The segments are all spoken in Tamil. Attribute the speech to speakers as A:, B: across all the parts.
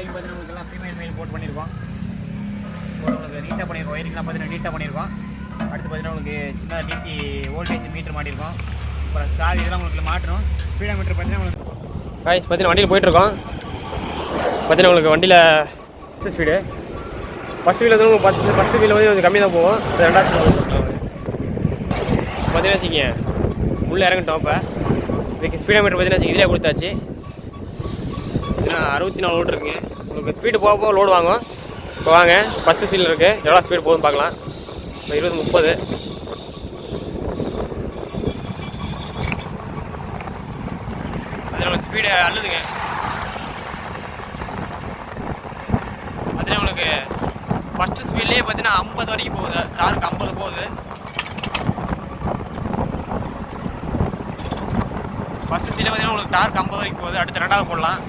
A: ஒயரிங் பார்த்தீங்கன்னா உங்களுக்கு எல்லாம் ஃபீமேல் மெயில் போட்டு பண்ணியிருக்கோம் உங்களுக்கு நீட்டாக பண்ணியிருக்கோம் ஒயரிங்லாம் பார்த்தீங்கன்னா நீட்டாக பண்ணியிருக்கோம் அடுத்து பார்த்தீங்கன்னா உங்களுக்கு சின்ன டிசி வோல்டேஜ் மீட்டர் மாட்டியிருக்கோம் அப்புறம் சாவி இதெல்லாம் உங்களுக்கு மாட்டணும். ஸ்பீடா மீட்டர் பார்த்தீங்கன்னா உங்களுக்கு காய்ஸ் பார்த்தீங்கன்னா வண்டியில் போயிட்டுருக்கோம். பார்த்தீங்கன்னா உங்களுக்கு வண்டியில் ஃபஸ்ட் ஸ்பீடு ஃபஸ்ட் வீல் வந்து உங்களுக்கு ஃபஸ்ட் ஃபஸ்ட் வீல் வந்து கொஞ்சம் கம்மி தான் போகும். அது ரெண்டாவது பார்த்தீங்கன்னா வச்சுக்கோங்க. உள்ளே இறங்கிட்டோம் இப்போ. இதுக்கு ஸ்பீடா மீட்டர் பார்த்தீங்கன்னா வச்சுக்க இதிலே கொடுத்தாச்சு. பார்த்தீங்கன்னா அறுபத்தி நாலு லோடு இருக்குங்க உங்களுக்கு ஸ்பீடு போக போக லோடு வாங்கும் இப்போ வாங்க ஃபஸ்ட்டு ஸ்பீடில் இருக்குது எவ்வளோ ஸ்பீடு போகுதுன்னு பார்க்கலாம். இப்போ இருபது முப்பது. அதில் ஸ்பீடு அள்ளுதுங்க. பார்த்தீங்கன்னா உங்களுக்கு ஃபஸ்ட்டு ஸ்பீட்லேயே பார்த்தீங்கன்னா ஐம்பது வரைக்கும் போகுது. டார்க் ஐம்பது போகுது. ஃபஸ்ட்டு ஸ்பீடில் பார்த்தீங்கன்னா உங்களுக்கு டார்க் ஐம்பது வரைக்கும் போகுது. அடுத்து ரெண்டாவது போடலாம்.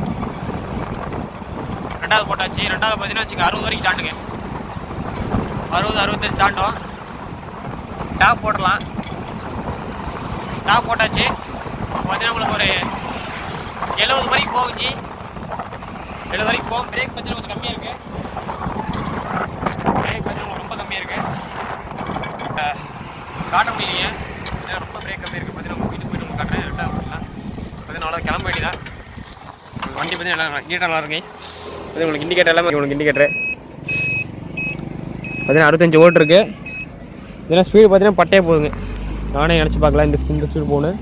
A: ரெண்டாவது போட்டாச்சு. ரெண்டாவது பார்த்தீங்கன்னா வச்சுக்க அறுபது வரைக்கும் தாண்டுங்க. அறுபது அறுபத்தஞ்சு தாண்டும். டாப் போடலாம். டாப் போட்டாச்சு. பார்த்தீங்கன்னா உங்களுக்கு ஒரு எழுபது வரைக்கும் போகுச்சு. எழுபது வரைக்கும் போகும். பிரேக் பார்த்தீங்கன்னா கொஞ்சம் கம்மியாக இருக்குது பிரேக் பார்த்தீங்கன்னா ரொம்ப கம்மியாக இருக்குது காட்ட முடியலையே ரொம்ப பிரேக் கம்மியாக இருக்குது பார்த்தீங்கன்னா உங்கள் வீட்டுக்கு போய்ட்டு உங்களுக்கு காட்டுறேன். ரெண்டாவது போடலாம். பார்த்தீங்கன்னா அவ்வளோ கிளம்ப வேண்டியதான் வண்டி பார்த்தீங்கன்னா நல்லா நீட்டாக நல்லா இருக்குங்க. அது உங்களுக்கு இண்டிகேட்டர் எல்லாமே உங்களுக்கு இண்டிகேட்டர் பார்த்தீங்கன்னா அறுபத்தஞ்சு ஓட்டு இருக்குது இதெல்லாம் ஸ்பீடு பார்த்தீங்கன்னா பட்டே போகுதுங்க. நானே நினச்சி பார்க்கலாம் இந்த இந்த ஸ்பீடு போகணும்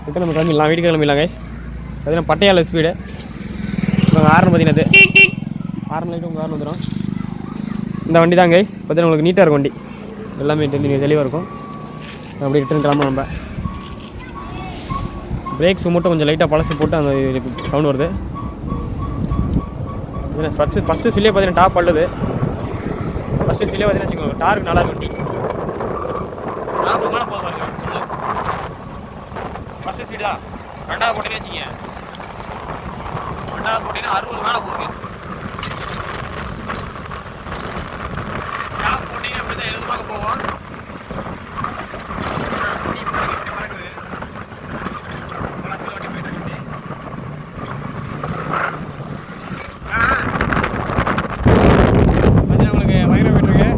A: இப்போ நம்ம கிளம்பிடலாம் வீட்டுக்கு கிளம்பிடலாம் கைஸ் பார்த்தீங்கன்னா பட்டையால் ஸ்பீடு இப்போ ஆரன் பார்த்தீங்கன்னா அது ஆரன் லைட்டு உங்கள் ஆரன் வந்துடும் இந்த வண்டி தான் கைஸ் பார்த்தீங்கன்னா உங்களுக்கு நீட்டாக இருக்கும் வண்டி. எல்லாமே தெளி- தெளிவாக இருக்கும். அப்படி ரிட்டர்ன் கிளம்ப நம்ம. பிரேக்ஸ் மட்டும் கொஞ்சம் லைட்டாக பழசு போட்டு அந்த சவுண்ட் வருது. இதில் ஃபஸ்ட்டு ஃபஸ்ட்டு ஸ்பில்லே பார்த்தீங்கன்னா டாப் அள்ளுது. ஃபஸ்ட்டு ஸ்பில்லே பார்த்தீங்கன்னா வச்சுக்கோங்க டார்க் நல்லா இருக்கு. வண்டி நாற்பது மேலே போதும் பாருங்க சொல்லு ஃபஸ்ட்டு ஸ்பீடு தான் ரெண்டாவது போட்டிங்கன்னு வச்சுங்க ரெண்டாவது போட்டிங்கன்னா அறுபது மேலே போகுது. டாப் போட்டிங்கன்னா அப்படி தான் எழுபது போவோம் வண்டி பாருங்க, இப்படி பறக்குது. நல்லா speed ல வண்டி போயிட்டு இருக்கு வண்டி. ஆ. பார்த்தீங்கன்னா உங்களுக்கு வயிறு போயிட்டுருக்கு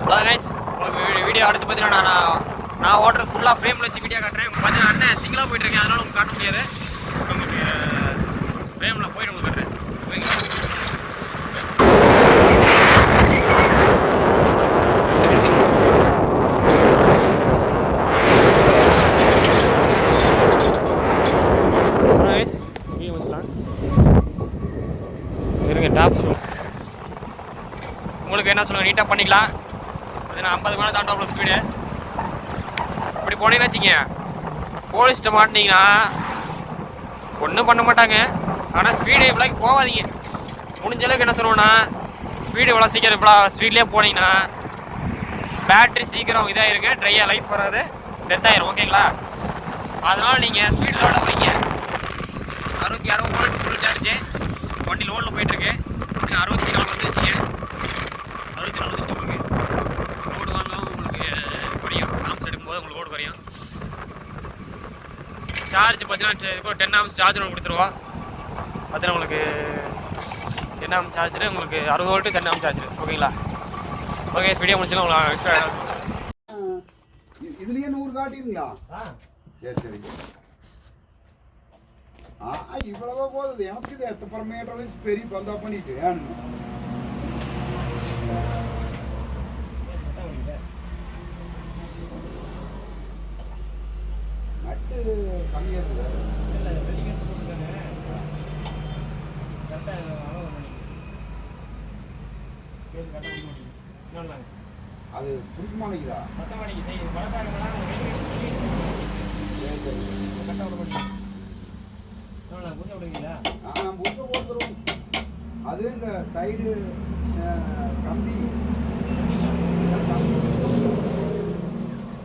A: அவ்வளோ கைஸ் உங்களுக்கு வீ- வீடியோ அடுத்து பார்த்தீங்கன்னா நான் நான் ஓட்டுறது ஃபுல்லாக ஃப்ரேமில் வச்சு வீடியோ காட்டுறேன் பார்த்தீங்கன்னா அண்ணன் சிங்கிளாக போயிட்டுருக்கேன் அதனால உங்களுக்கு காட்ட முடியாது உங்களுக்கு ஃப்ரேமில் போயிட்டு உங்களுக்கு காட்டுறேன் ஓகேங்களா அப்புறம் guys, வீடியோ முடிச்சலாம் இருங்க டாப் ஷூ உங்களுக்கு என்ன சொல்லுங்க நீட்டாக பண்ணிக்கலாம். அது நான் ஐம்பது மேலே தாண்டோம் ஸ்பீடு இப்படி போனீங்கன்னு வச்சுங்க போலீஸ்கிட்ட மாட்டினீங்கன்னா ஒன்றும் பண்ண மாட்டாங்க. ஆனால் ஸ்பீடு இவ்வளோக்கு போகாதீங்க. முடிஞ்ச அளவுக்கு என்ன சொல்லுவோன்னா ஸ்பீடு இவ்வளோ சீக்கிரம் இவ்வளோ ஸ்பீட்லேயே போனீங்கன்னா பேட்ரி சீக்கிரம் இதாயிருங்க. ட்ரையாக லைஃப் வராது. டெத் ஆயிரும் ஓகேங்களா அதனால் நீங்கள் ஸ்பீடோட வைங்க அறுபத்தி அறுபது வோல்ட் ஃபுல் சார்ஜு வண்டி லோடில் போயிட்டுருக்கு அறுபத்தி நாலு வந்துச்சு அறுபத்தி நாலு வந்துருச்சு உங்களுக்கு லோடு வாங்கவும் உங்களுக்கு குறையும் ஆம்ஸ் எடுக்கும்போது உங்களுக்கு லோடு குறையும் சார்ஜ் பார்த்தீங்கன்னா இப்போ டென் ஆம்ஸ் சார்ஜ் ஒன்று கொடுத்துருவோம். பார்த்தீங்கன்னா உங்களுக்கு டென் ஆம் சார்ஜர் உங்களுக்கு அறுபது வோல்ட்டு டென் ஆம் சார்ஜர் ஓகேங்களா? ஓகே வீடியோ முடிச்சுலாம் உங்களுக்கு எக்ஸ்ட்ரா
B: இதுலயே நூறு காட்டிருங்களா? சரி சரி. ஆ இவ்வளவா போகுது எனக்கு இது எத்தனை மீட்டர் வச்சு பெரிய பந்தா பண்ணிட்டு ஏன்னு அது பிடிக்க மாட்டேங்குதா சரி சரி ஆ போட்டுருவோம் அது இந்த சைடு கம்பி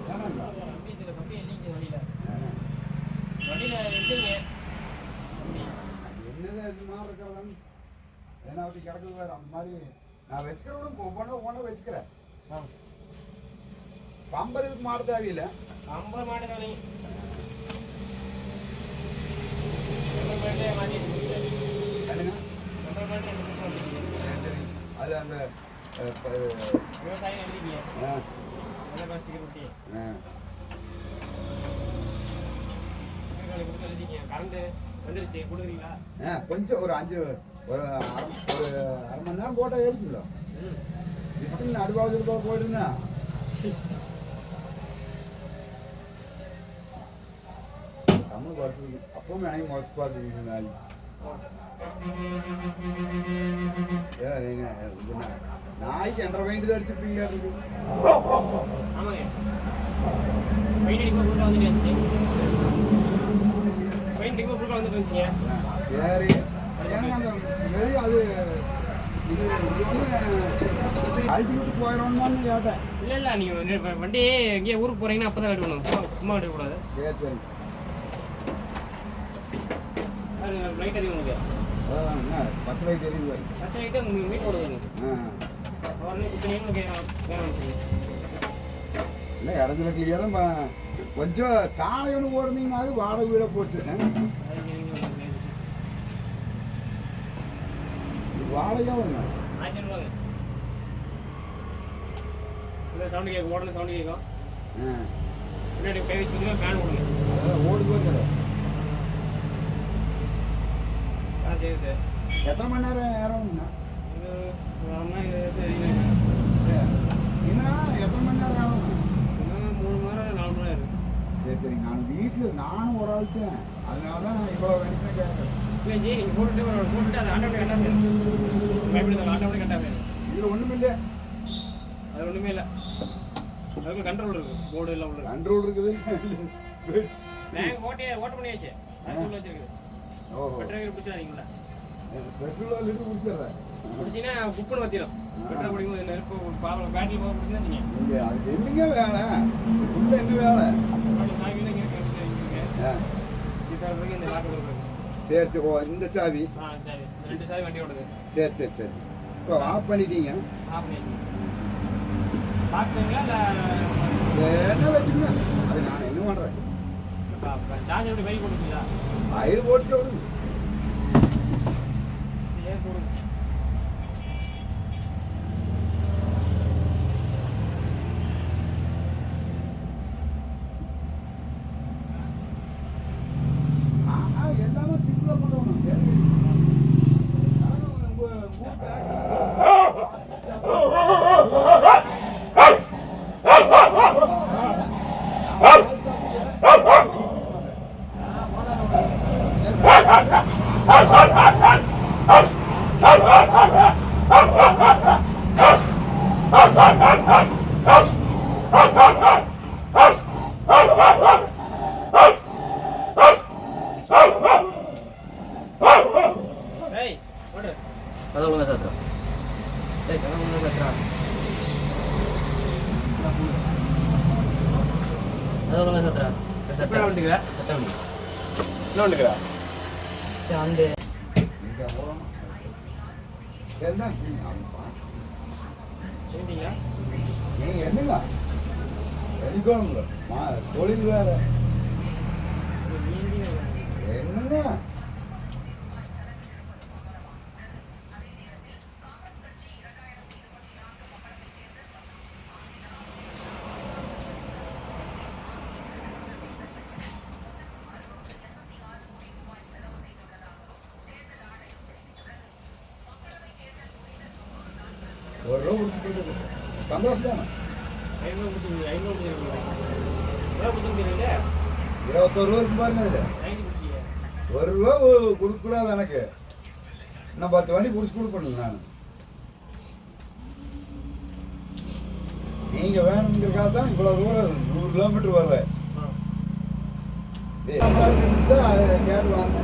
B: வேணாங்களா இது மாதிரி இருக்கிறதான்னு ஏன்னா அப்படி கிடக்குது வேறு. அந்த மாதிரி நான் வச்சுக்கிறேன். ஒவ்வொன்றும் ஒவ்வொன்றும் வச்சுக்கிறேன். பம்பர் இதுக்கு மாட தேவையில்ல. பம்பர் மாட தேவையில்லை அதில் அந்த
A: விவசாயம் எழுதிக்கீங்க. கரண்ட் வந்துருச்சு. கொடுக்குறீங்களா?
B: கொஞ்சம் ஒரு அஞ்சு ஒரு அரை ஒரு அரை மணி நேரம் போட்டால் எழுதுங்களா நடுவாக போயிடுன்னா எனக்கு நாய் ஏ, நீங்க இது நா- நாய்க்கு என்ற வேண்டியது அடிச்சிருப்பீங்க
A: ஆமாங்க. பெயிண்ட் அடிக்கும் வந்துட்டு இருந்துச்சு. பெயிண்ட் அடிக்கும் குறுக்க வந்துட்டு இருந்துச்சுங்க.
B: சரி. ஏன்னா அந்த வெளியே அது இது இது வந்து அழுத்தி விட்டு போயிடணுமான்னு கேட்டேன்.
A: இல்லை இல்லை நீங்கள் வண்டி எங்கேயே ஊருக்கு போகிறீங்கன்னா அப்போ தான் எடுக்கணும் சும்மா
B: சரி சரி.
A: அது லைட் அதிகம் உங்களுக்கு
B: பத்து லைட் எரியுது
A: பச்சை லைட்டு உங்களுக்கு மீட் போடுதுங்க
B: ஆ
A: உடனே வேணும் வேணும்
B: இல்லை இடத்துல கிளியாக தான் ப- கொஞ்சம் சாலை ஒன்று போடுறீங்கனாலும் வாடகை வீட போச்சு ஆ? இது வாடகை எவ்வளோங்க
A: ஆயிரத்தி ரூபாங்க இந்த சவுண்டு கேட்கும் உடனே சவுண்டு கேட்கும் பின்னாடி கை வச்சுருந்தீங்கன்னா ஃபேன் விடுங்க
B: அதான்
A: தெரியுது
B: எத்தனை மணி நேரம் ஏறணுங்கண்ணா ஏன்னா எத்தனை மணி நேரம் ஆகும்?
A: மூணு மணி நேரம் நாலு மணி நேரம்.
B: சரி சரி. நான் வீட்டில் நானும் ஒரு ஆள் தான். அதனால தான் இவ்வளோ வேணும்னு கேட்குறேன்.
A: இல்லை ஜி நீங்கள் போட்டுட்டு போட்டுட்டு அது ஆட்டோமேட்டிக் கட்டாக போயிடும்
B: இதில் ஒன்றும் இல்லை.
A: அது ஒன்றுமே இல்லை. அதுக்கு கண்ட்ரோல் இருக்கு. போர்டு எல்லாம் உள்ள
B: கண்ட்ரோல் இருக்குது.
A: பேங்க் ஓட்டி ஓட்ட பண்ணியாச்சு. வச்சிருக்குது. பெட்ரோல் பிடிச்சாதீங்களா
B: பெட்ரோல் லிட்டர் குடிச்சிடுறேன்
A: பிடிச்சிங்கன்னா குப்புன்னு வத்திடும் பெட்ரோல் பிடிக்கும் நெருப்பு பாவம் பேட்டரி போக பிடிச்சினா நீங்கள்
B: அதுக்கு என்னங்க வேலை? உள்ள என்ன வேலை?
A: இதாக இருக்கு இந்த இருக்கு.
B: சரி சரி ஓ இந்த சாவி.
A: ஆ சரி. ரெண்டு சாவி வண்டி ஓடுது
B: சரி சரி சரி. இப்போ ஆஃப் பண்ணிட்டீங்க.
A: ஆஃப் இல்லை
B: என்ன வச்சுங்க அது நான் என்ன பண்ணுறேன்
A: சார்ஜ் எப்படி பைக் கொடுப்பீங்களா
B: ஆயில் போட்டு விடுங்க
A: ஏன் கொடுங்க
B: ஆ எல்லாமே சிம்பிளாக பண்ணுவோம் உங்கள் ஊர்
A: ஏய் ஓடு
C: கதை ஒழுங்கா சாத்துறா. ஏய் கதை ஒழுங்கா சாத்துறா. கதை ஒழுங்கா சாத்துறா. சட்டை.
A: என்ன வந்துக்கிறா.
C: சட்டை வண்டி
A: என்ன
C: சரி வந்து.
B: நீங்க என்னங்க? தொழில் வேற. என்னங்க? ஒரு ரூபா கொடுத்து போயிட்டு சந்தோஷம் தானே
A: ஐநூறு பிடிச்சிருக்கீங்க ஐநூறு
B: இருபத்தோரு ரூபா இருக்கு பாருங்க
A: பிடிச்சிங்க
B: ஒரு ரூபா கொடுக்கூடாது எனக்கு. இன்னும் பத்து வண்டி பிடிச்சி கொடுக்கணும் நான். நீங்க வேணுங்கிறக்காக தான் இவ்வளவு தூரம் நூறு கிலோமீட்டர் வருவேன். கேட்டு வாங்க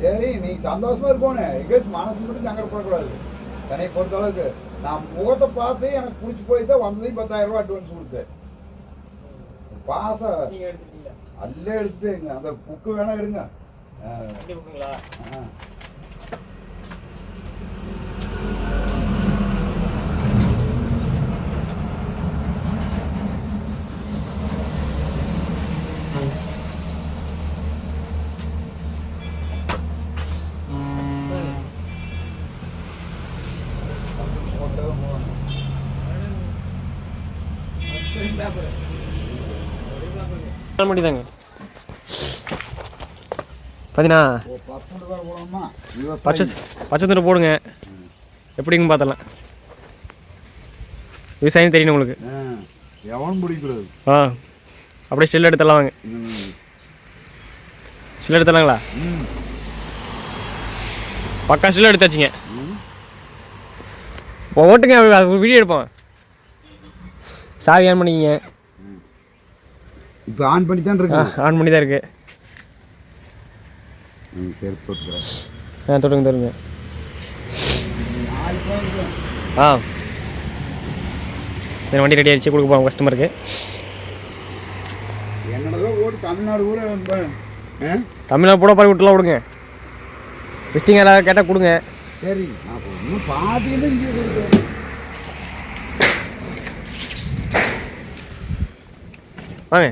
B: சரி நீ சந்தோஷமா இருக்கோனே எங்கேயாச்சும் மனசு மட்டும் சங்கடப்படக்கூடாது என்னை பொறுத்த அளவுக்கு நான் முகத்தை பார்த்து எனக்கு பிடிச்சி போய் தான் வந்ததையும் பத்தாயிரம் ரூபாய் அட்வான்ஸ் கொடுத்தேன் பாசம். அல்லே எடுத்துட்டு அந்த புக்கு வேணா எடுங்க. ஆ,
A: மணி தாங்க. பார்த்தீங்கன்னா பச்சை பச்சை துண்டை போடுங்க. எப்படின்னு பார்த்தலாம் விவசாயம் தெரியணும் உங்களுக்கு?
B: எவனும் பிடிக்கூடாது
A: ஆ அப்படியே ஸ்டில் எடுத்துடலாம் வாங்க. ஸ்டில் எடுத்துடலாங்களா. பக்கா ஸ்டில் எடுத்தாச்சுங்க. ஓட்டுங்க வீடியோ எடுப்போம். சாவி ஆன் பண்ணிக்கிங்க.
B: இப்போ ஆன் பண்ணி தான் இருக்கு.
A: ஆன் பண்ணி தான்
B: சரி போட்டுக்கிறேன்
A: ஆ தொடுங்க தொடுங்க. ஆ. சரி வண்டி ரெடி ஆகிடுச்சு கொடுக்க போகிறோம் கஸ்டமருக்கு
B: என்னடா ஓடி தமிழ்நாடு ஆ?
A: தமிழ்நாடு கூட பாரி விட்டுலாம் விடுங்க. விசிட்டிங் யாராவது கேட்டால் கொடுங்க.
B: சரி.
A: வாங்க.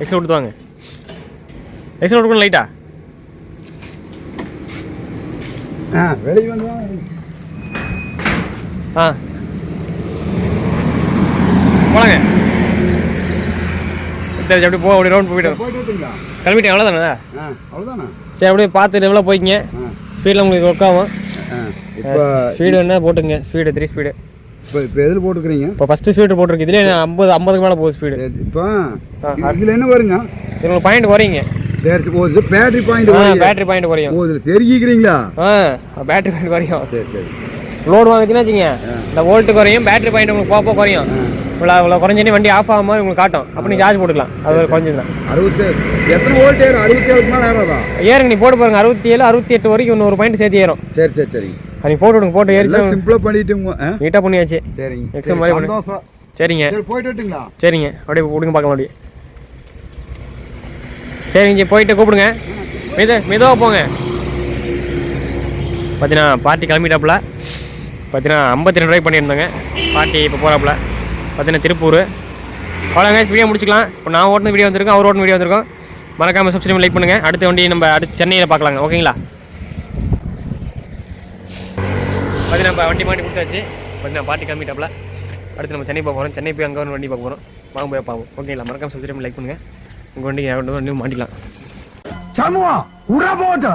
A: எக்ஸ்ட்ரா கொடுத்து வாங்க எக்ஸ்ட்ரா கொடுக்கணும் லைட்டா
B: ஆ? வெளியே வந்து.
A: ஆ. போலாங்க. சரி அப்படி போ அப்படி ரவுண்ட் போயிட்டு கிளம்பிட்டேன் அவ்வளோதானே
B: அவ்வளோதானே
A: சரி அப்படியே பார்த்து லெவலாக போய்க்கிங்க. ஸ்பீடில் உங்களுக்கு ஒர்க் ஆகும். ஸ்பீடு வேணா போட்டுங்க ஸ்பீடு த்ரீ ஸ்பீடு
B: இப்போ இப்போ எதில் போட்டுக்கிறீங்க
A: இப்போ ஃபஸ்ட்டு ஸ்பீடு போட்டிருக்கு. இதுலேயே ஐம்பது ஐம்பதுக்கு மேலே போகுது ஸ்பீடு
B: இப்போ
A: ஆ,
B: இதில் என்ன வருங்க?
A: இது உங்களுக்கு பாயிண்ட் குறையுங்க
B: சரி ஓ இது பேட்டரி பாயிண்ட் வருங்க
A: பேட்டரி பாயிண்ட் குறையும்.
B: ஓ இதில் செருகிக்கிறீங்களா?
A: ஆ பேட்டரி பாயிண்ட் குறையும்.
B: சரி சரி.
A: லோடு வாங்குச்சுன்னா வச்சுங்க இந்த வோல்ட்டு குறையும் பேட்டரி பாயிண்ட் உங்களுக்கு போக குறையும். இவ்வளோ இவ்வளோ குறைஞ்சனே வண்டி ஆஃப் ஆகாம உங்களுக்கு காட்டும். அப்போ நீங்கள் சார்ஜ் போட்டுக்கலாம். அது ஒரு குறைஞ்சதுதான்.
B: அறுபத்தேழு எத்தனை வோல்ட் ஏறும்? அறுபத்தேழுக்கு மேலே ஏறாதா?
A: ஏறுங்க நீ போட்டு பாருங்க. அறுபத்தி ஏழு அறுபத்தி எட்டு வரைக்கும் இன்னொரு பாயிண்ட் சேர்த்து ஏறும்.
B: சரி சரி சரிங்க
A: அது நீ போட்டு விடுங்க போட்டு ஏறிச்சு.
B: சிம்பிளாக பண்ணிட்டுங்க
A: நீட்டாக பண்ணியாச்சு.
B: சரிங்க. சரி,
A: மாதிரி பண்ணு.
B: சந்தோஷம்.
A: சரிங்க.
B: சரி போயிட்டு விட்டுங்களா
A: சரிங்க. அப்படியே விடுங்க பார்க்கலாம் அப்படியே. சரிங்க போயிட்டு கூப்பிடுங்க. மெது மெதுவாக போங்க. பார்த்தீங்கன்னா பாட்டி கிளம்பிட்டாப்புல. பார்த்தீங்கன்னா ஐம்பத்தி ரெண்டு ரூபாய் பண்ணியிருந்தாங்க. பாட்டி இப்போ போகிறாப்புல பார்த்தீங்கன்னா திருப்பூர். அவ்வளோங்க வீடியோ முடிச்சுக்கலாம். இப்போ நான் ஓட்டின வீடியோ வந்திருக்கோம் அவர் ஓட்டின வீடியோ வந்திருக்கோம். மறக்காமல் சப்ஸ்கிரைப் லைக் பண்ணுங்கள் அடுத்த வண்டி நம்ம அடுத்து சென்னையில் பார்க்கலாங்க ஓகேங்களா பார்த்தீங்கன்னா நம்ம வண்டி மாட்டி கொடுத்தாச்சு பார்த்தீங்கன்னா பாட்டி கிளம்பிட்டாப்புல. அடுத்து நம்ம சென்னை போக போகிறோம் சென்னை போய் அங்கே ஒரு வண்டி பார்க்க போகிறோம் வாங்க போய் பார்ப்போம் ஓகேங்களா மறக்காம சப்ஸ்கிரைப் லைக் பண்ணுங்கள் உங்கள் வண்டி வண்டி மாட்டிக்கலாம்
B: சமூகம் உட போட்டு.